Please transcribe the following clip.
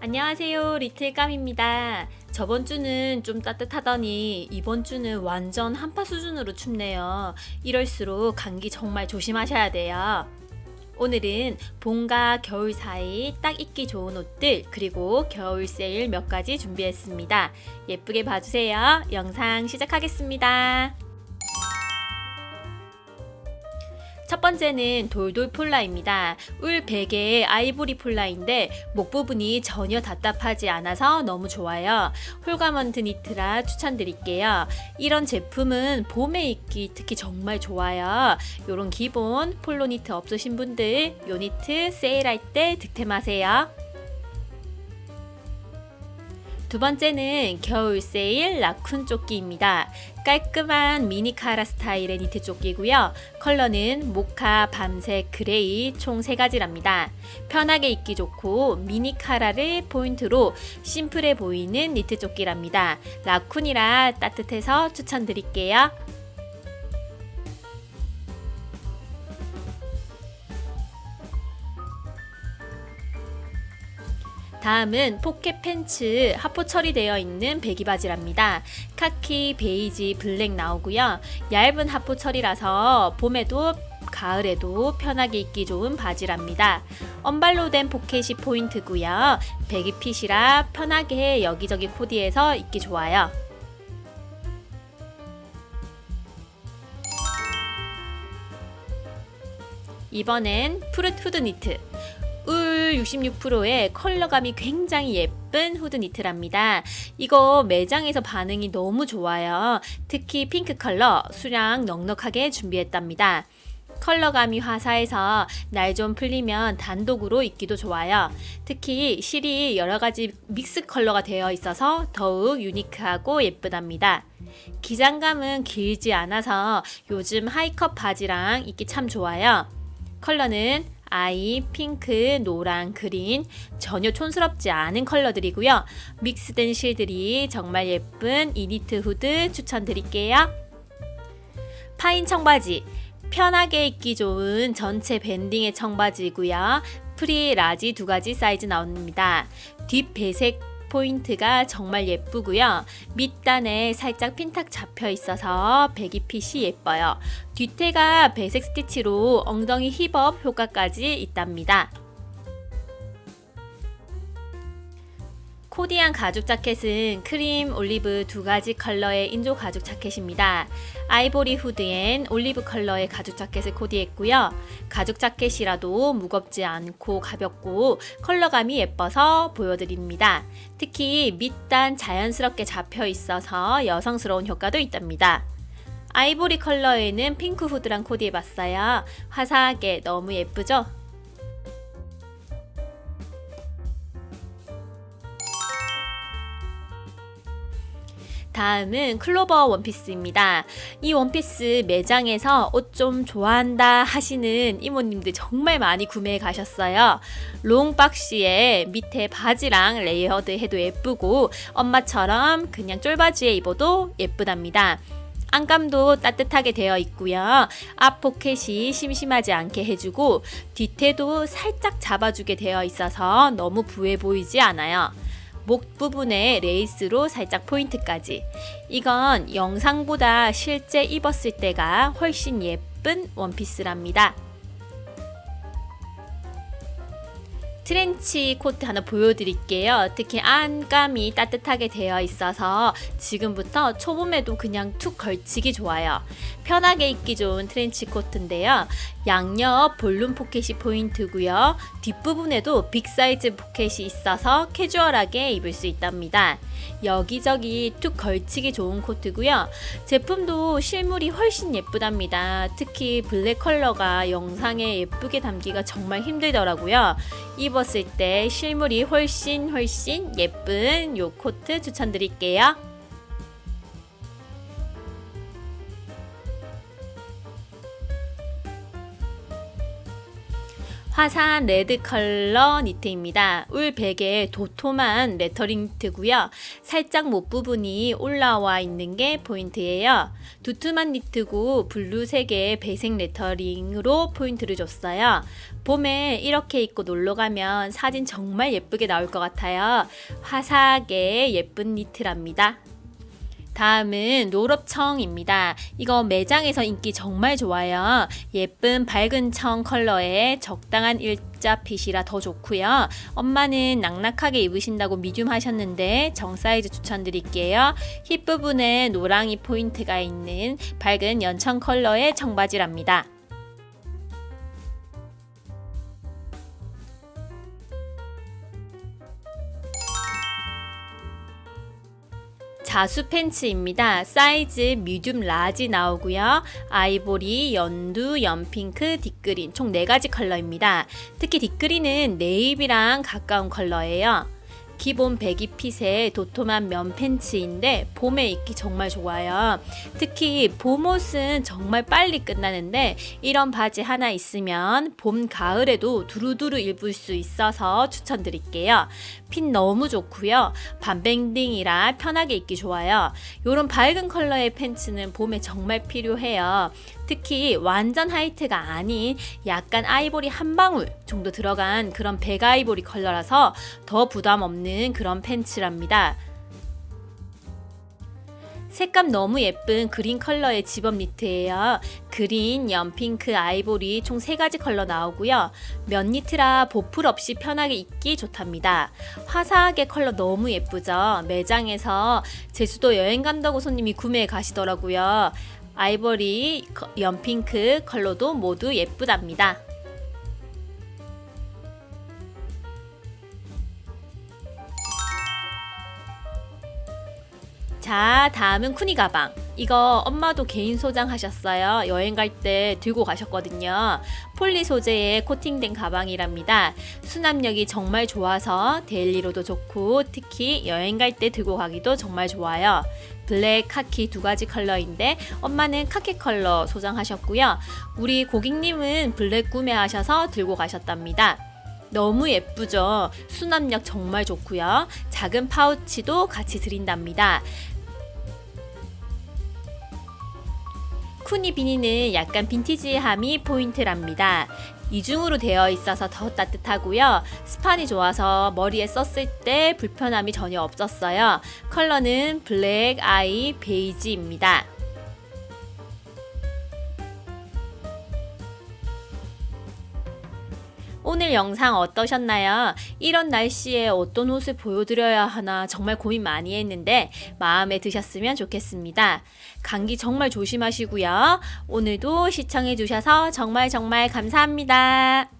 안녕하세요. 리틀감입니다. 저번 주는 좀 따뜻하더니 이번 주는 완전 한파 수준으로 춥네요. 이럴수록 감기 정말 조심하셔야 돼요. 오늘은 봄과 겨울 사이 딱 입기 좋은 옷들 그리고 겨울 세일 몇 가지 준비했습니다. 예쁘게 봐주세요. 영상 시작하겠습니다. 첫 번째는 돌돌 폴라입니다. 울 베개의 아이보리 폴라인데 목 부분이 전혀 답답하지 않아서 너무 좋아요. 홀가먼트 니트라 추천드릴게요. 이런 제품은 봄에 입기 특히 정말 좋아요. 요런 기본 폴로 니트 없으신 분들 요 니트 세일할 때 득템하세요. 두 번째는 겨울 세일 라쿤 조끼입니다. 깔끔한 미니 카라 스타일의 니트 조끼고요. 컬러는 모카, 밤색, 그레이 총세 가지랍니다. 편하게 입기 좋고 미니 카라를 포인트로 심플해 보이는 니트 조끼랍니다. 라쿤이라 따뜻해서 추천드릴게요. 다음은 포켓 팬츠 하포 처리되어 있는 배기 바지랍니다. 카키, 베이지, 블랙 나오고요. 얇은 하포 처리라서 봄에도 가을에도 편하게 입기 좋은 바지랍니다. 언발로 된 포켓이 포인트고요. 배기 핏이라 편하게 여기저기 코디해서 입기 좋아요. 이번엔 푸르트 후드 니트. 울 66%의 컬러감이 굉장히 예쁜 후드 니트랍니다. 이거 매장에서 반응이 너무 좋아요. 특히 핑크 컬러 수량 넉넉하게 준비했답니다. 컬러감이 화사해서 날 좀 풀리면 단독으로 입기도 좋아요. 특히 실이 여러 가지 믹스 컬러가 되어 있어서 더욱 유니크하고 예쁘답니다. 기장감은 길지 않아서 요즘 하이컷 바지랑 입기 참 좋아요. 컬러는 아이, 핑크, 노랑, 그린 전혀 촌스럽지 않은 컬러들이고요. 믹스된 실들이 정말 예쁜 이니트 후드 추천드릴게요. 파인 청바지 편하게 입기 좋은 전체 밴딩의 청바지고요. 프리, 라지 두 가지 사이즈 나옵니다. 뒷 배색 포인트가 정말 예쁘고요. 밑단에 살짝 핀탁 잡혀 있어서 배기 핏이 예뻐요. 뒤태가 배색 스티치로 엉덩이 힙업 효과까지 있답니다. 코디한 가죽 자켓은 크림, 올리브 두 가지 컬러의 인조 가죽 자켓입니다. 아이보리 후드엔 올리브 컬러의 가죽 자켓을 코디했고요. 가죽 자켓이라도 무겁지 않고 가볍고 컬러감이 예뻐서 보여드립니다. 특히 밑단 자연스럽게 잡혀 있어서 여성스러운 효과도 있답니다. 아이보리 컬러에는 핑크 후드랑 코디해봤어요. 화사하게 너무 예쁘죠? 다음은 클로버 원피스입니다. 이 원피스 매장에서 옷 좀 좋아한다 하시는 이모님들 정말 많이 구매해 가셨어요. 롱 박시에 밑에 바지랑 레이어드 해도 예쁘고 엄마처럼 그냥 쫄바지에 입어도 예쁘답니다. 안감도 따뜻하게 되어 있고요. 앞 포켓이 심심하지 않게 해주고 뒤태도 살짝 잡아주게 되어 있어서 너무 부해 보이지 않아요. 목 부분에 레이스로 살짝 포인트까지. 이건 영상보다 실제 입었을 때가 훨씬 예쁜 원피스랍니다. 트렌치 코트 하나 보여드릴게요. 특히 안감이 따뜻하게 되어 있어서 지금부터 초봄에도 그냥 툭 걸치기 좋아요. 편하게 입기 좋은 트렌치 코트인데요. 양옆 볼륨 포켓이 포인트고요. 뒷부분에도 빅 사이즈 포켓이 있어서 캐주얼하게 입을 수 있답니다. 여기저기 툭 걸치기 좋은 코트고요. 제품도 실물이 훨씬 예쁘답니다. 특히 블랙 컬러가 영상에 예쁘게 담기가 정말 힘들더라고요. 입 었을 때 실물이 훨씬 훨씬 예쁜 요 코트 추천드릴게요. 화사한 레드 컬러 니트입니다. 울 베개에 도톰한 레터링 니트고요. 살짝 목 부분이 올라와 있는 게 포인트예요. 두툼한 니트고 블루색의 배색 레터링으로 포인트를 줬어요. 봄에 이렇게 입고 놀러 가면 사진 정말 예쁘게 나올 것 같아요. 화사하게 예쁜 니트랍니다. 다음은 노럽청입니다. 이거 매장에서 인기 정말 좋아요. 예쁜 밝은 청 컬러에 적당한 일자 핏이라 더 좋고요. 엄마는 낙낙하게 입으신다고 미디움 하셨는데 정 사이즈 추천드릴게요. 힙 부분에 노랑이 포인트가 있는 밝은 연청 컬러의 청바지랍니다. 자수 팬츠입니다. 사이즈 미디움 라지 나오고요. 아이보리, 연두, 연핑크, 뒷그린 총 4가지 컬러입니다. 특히 뒷그린은 네이비랑 가까운 컬러예요. 기본 배기 핏의 도톰한 면 팬츠인데 봄에 입기 정말 좋아요. 특히 봄옷은 정말 빨리 끝나는데 이런 바지 하나 있으면 봄, 가을에도 두루두루 입을 수 있어서 추천드릴게요. 핏 너무 좋고요. 반밴딩이라 편하게 입기 좋아요. 이런 밝은 컬러의 팬츠는 봄에 정말 필요해요. 특히 완전 하이트가 아닌 약간 아이보리 한 방울 정도 들어간 그런 백아이보리 컬러라서 더 부담 없는 그런 팬츠랍니다. 색감 너무 예쁜 그린 컬러의 집업 니트예요. 그린, 연핑크, 아이보리 총 3가지 컬러 나오고요. 면 니트라 보풀 없이 편하게 입기 좋답니다. 화사하게 컬러 너무 예쁘죠? 매장에서 제주도 여행 간다고 손님이 구매해 가시더라고요. 아이보리, 거- 연핑크 컬러도 모두 예쁘답니다. 자, 다음은 쿠니 가방. 이거 엄마도 개인 소장하셨어요. 여행 갈 때 들고 가셨거든요. 폴리 소재의 코팅된 가방이랍니다. 수납력이 정말 좋아서 데일리로도 좋고 특히 여행 갈 때 들고 가기도 정말 좋아요. 블랙, 카키 두 가지 컬러인데 엄마는 카키 컬러 소장하셨고요. 우리 고객님은 블랙 구매하셔서 들고 가셨답니다. 너무 예쁘죠? 수납력 정말 좋고요. 작은 파우치도 같이 드린답니다. 쿠니 비니는 약간 빈티지함이 포인트랍니다. 이중으로 되어 있어서 더 따뜻하고요. 스판이 좋아서 머리에 썼을 때 불편함이 전혀 없었어요. 컬러는 블랙, 아이, 베이지입니다. 오늘 영상 어떠셨나요? 이런 날씨에 어떤 옷을 보여드려야 하나 정말 고민 많이 했는데 마음에 드셨으면 좋겠습니다. 감기 정말 조심하시고요. 오늘도 시청해주셔서 정말 정말 감사합니다.